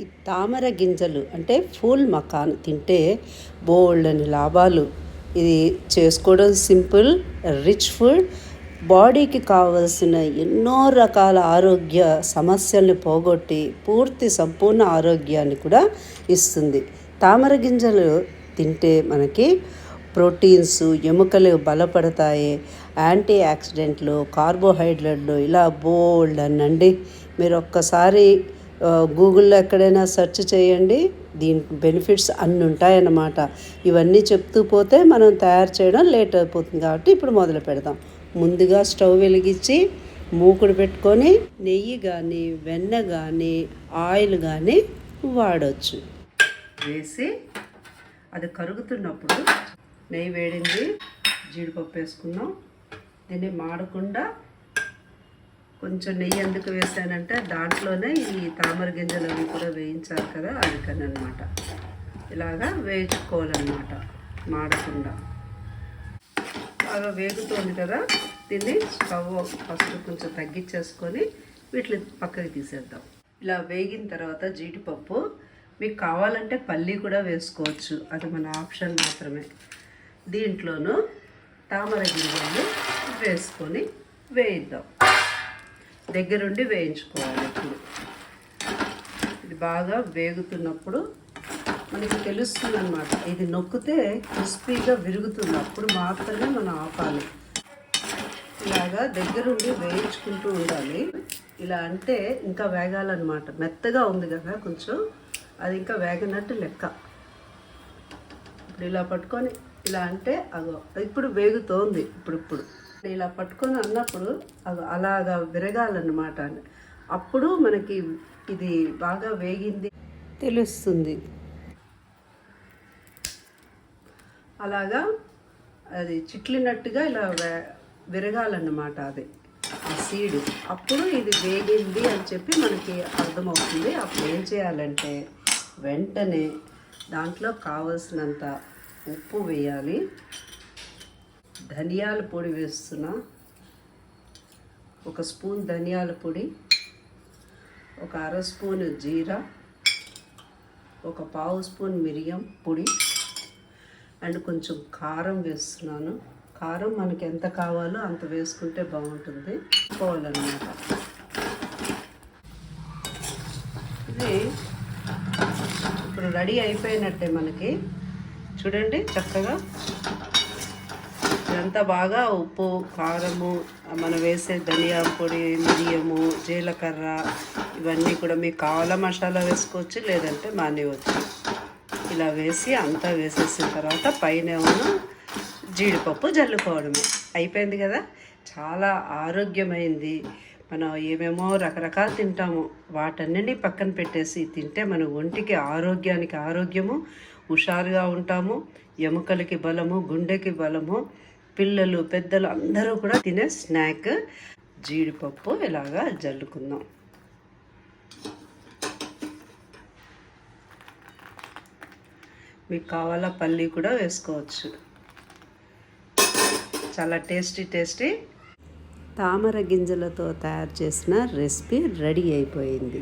ఈ తామర గింజలు అంటే ఫూల్ మకాన్ తింటే బోల్డని లాభాలు. ఇది చేసుకోవడం సింపుల్ రిచ్ ఫుడ్. బాడీకి కావలసిన ఎన్నో రకాల ఆరోగ్య సమస్యల్ని పోగొట్టి పూర్తి సంపూర్ణ ఆరోగ్యాన్ని కూడా ఇస్తుంది. తామర గింజలు తింటే మనకి ప్రోటీన్స్ ఎముకలు బలపడతాయి. యాంటీ ఆక్సిడెంట్లు కార్బోహైడ్రేట్లు ఇలా బోల్డ్ అనండి. మీరు ఒక్కసారి గూగుల్లో ఎక్కడైనా సెర్చ్ చేయండి. దీని బెనిఫిట్స్ అన్నీ ఉంటాయన్నమాట. ఇవన్నీ చెప్తూ పోతే మనం తయారు చేయడం లేట్ అయిపోతుంది కాబట్టి ఇప్పుడు మొదలు పెడదాం. ముందుగా స్టవ్ వెలిగించి మూకుడు పెట్టుకొని నెయ్యి కానీ వెన్న కానీ ఆయిల్ కానీ వాడవచ్చు వేసి అది కరుగుతున్నప్పుడు నెయ్యి వేడింది. జీడిపప్పు వేసుకున్నాం. దీన్ని మాడకుండా కొంచెం నెయ్యి ఎందుకు వేసానంటే దాంట్లోనే ఈ తామర గింజలు అవి కూడా వేయించాలి కదా అందుకని అనమాట ఇలాగా వేయించుకోవాలన్నమాట మాడకుండా. బాగా వేగుతోంది కదా దీన్ని స్టవ్ ఫస్ట్ కొంచెం తగ్గించేసుకొని వీటిని పక్కకి తీసేద్దాం. ఇలా వేగిన తర్వాత జీడిపప్పు మీకు కావాలంటే పల్లి కూడా వేసుకోవచ్చు అది మన ఆప్షన్ మాత్రమే. దీంట్లోనూ తామర గింజలు వేసుకొని వేయిద్దాం. దగ్గరుండి వేయించుకోవాలి ఇప్పుడు. ఇది బాగా వేగుతున్నప్పుడు మనకి తెలుస్తుంది అనమాట ఇది నొక్కితే క్రిస్పీగా విరుగుతుంది. అప్పుడు మాత్రమే మనం ఆపాలి. ఇలాగా దగ్గరుండి వేయించుకుంటూ ఉండాలి. ఇలా అంటే ఇంకా వేగాలన్నమాట. మెత్తగా ఉంది కదా కొంచెం. అది ఇంకా వేగనట్టు లెక్క. ఇప్పుడు ఇలా పట్టుకొని ఇలా అంటే అగో ఇప్పుడు వేగుతోంది. ఇప్పుడు ఇప్పుడు ఇలా పట్టుకొని అన్నప్పుడు అగో అలాగా విరగాలన్నమాట. అప్పుడు మనకి ఇది బాగా వేగింది. తెలుస్తుంది. అలాగా అది చిట్లినట్టుగా ఇలా విరగాలన్నమాట అది ఆ సీడ్ అప్పుడు ఇది వేగింది అని చెప్పి మనకి అర్థమవుతుంది. అప్పుడు ఏం చేయాలంటే వెంటనే దాంట్లో కావలసినంత ఉప్పు వేయాలి. ధనియాల పొడి వేస్తున్నా. ఒక స్పూన్ ధనియాల పొడి ఒక అర స్పూన్ జీరా ఒక పావు స్పూన్ మిరియం పొడి అండ్ కొంచెం కారం వేస్తున్నాను. కారం మనకి ఎంత కావాలో అంత వేసుకుంటే బాగుంటుంది. పోవాలన్నమాట ఇది ఇప్పుడు రెడీ అయిపోయినట్టే మనకి. చూడండి చక్కగా ఇదంతా బాగా ఉప్పు కారము మనం వేసే ధనియా పొడి మిరియము జీలకర్ర ఇవన్నీ కూడా మీకు కావాల మసాలా వేసుకోవచ్చు లేదంటే మానేయవచ్చు ఇలా వేసి అంతా వేసేసిన తర్వాత పైన జీడిపప్పు జల్లుకోవడమే. అయిపోయింది కదా? చాలా ఆరోగ్యమైంది. మనం ఏమేమో రకరకాలు తింటాము. వాటన్నిటిని పక్కన పెట్టేసి తింటే మన ఒంటికి ఆరోగ్యానికి ఆరోగ్యము హుషారుగా ఉంటాము ఎముకలకి బలము గుండెకి బలము పిల్లలు పెద్దలు అందరూ కూడా తినే స్నాక్ జీడిపప్పు ఇలాగా జల్లుకుందాం. మీకు కావాలా పల్లి కూడా వేసుకోవచ్చు. చాలా టేస్టీ టేస్టీ తామర గింజలతో తయారు చేసిన రెసిపీ రెడీ అయిపోయింది.